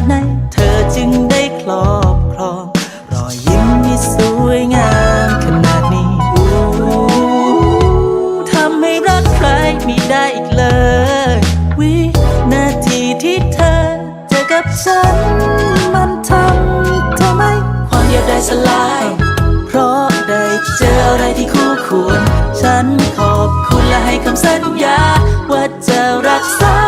ดไหน เธอจึงได้ครอบครอง รอยยิ้มที่สวยงามขนาดนี้ทำให้รักใครไม่ได้อีกเลย วินาทีที่เธอเจอกับฉัน มันทำทำไมความเดียวได้สลาย เพราะได้เจออะไรที่คู่ควร ฉันขอบคุณและให้คำสัญญา ว่าจะรักษา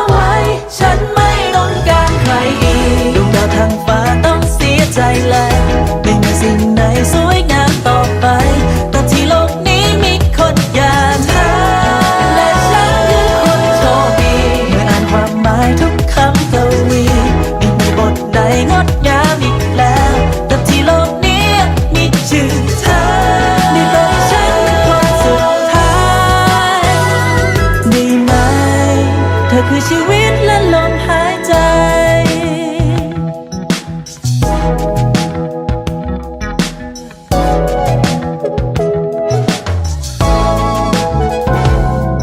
ธอคือชีวิตและลมหายใจ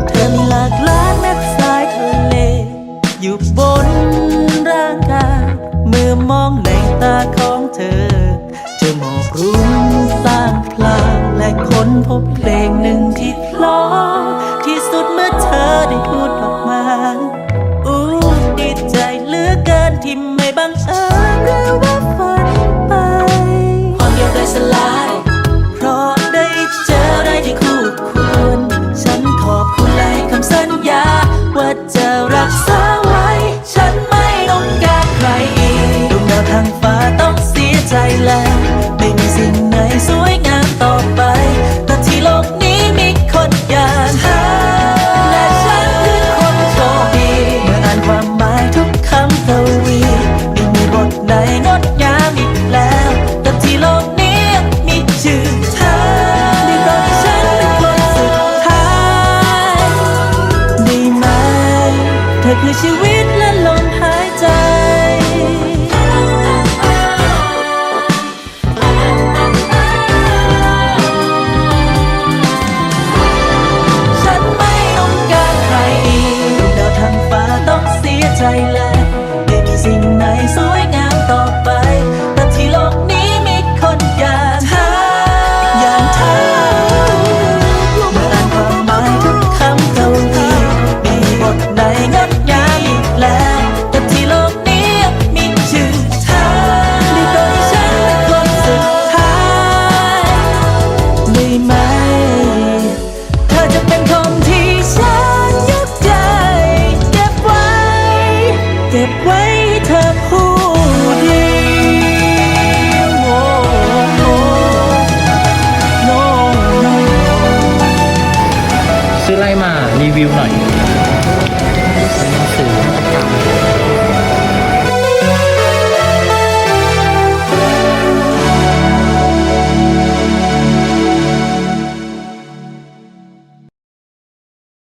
เธอมีหลากหลายแม็กสายทะเล อยู่บนร่างกายเมื่อมองในตาของเธอจอหมอกรุ้งสร้างพลางและค้นพบเพลงหนึ่งที่เพลอที่สุดเมื่อเธอได้พูด ที่ไม่บังเอิญ เธอคือชีวิตและลมหายใจฉันไม่ต้องการใครอีกดวงดาวทางฟ้าต้องเสียใจแล้วไม่มีสิ่งไหนสวยงาม ได้ไหม เธอจะเป็นคนที่ฉันยึดใจ เก็บไว้ เก็บไว้เธอผู้เดียวโอ้โอ้โน้ซื้ออะไรมารีวิวหน่อย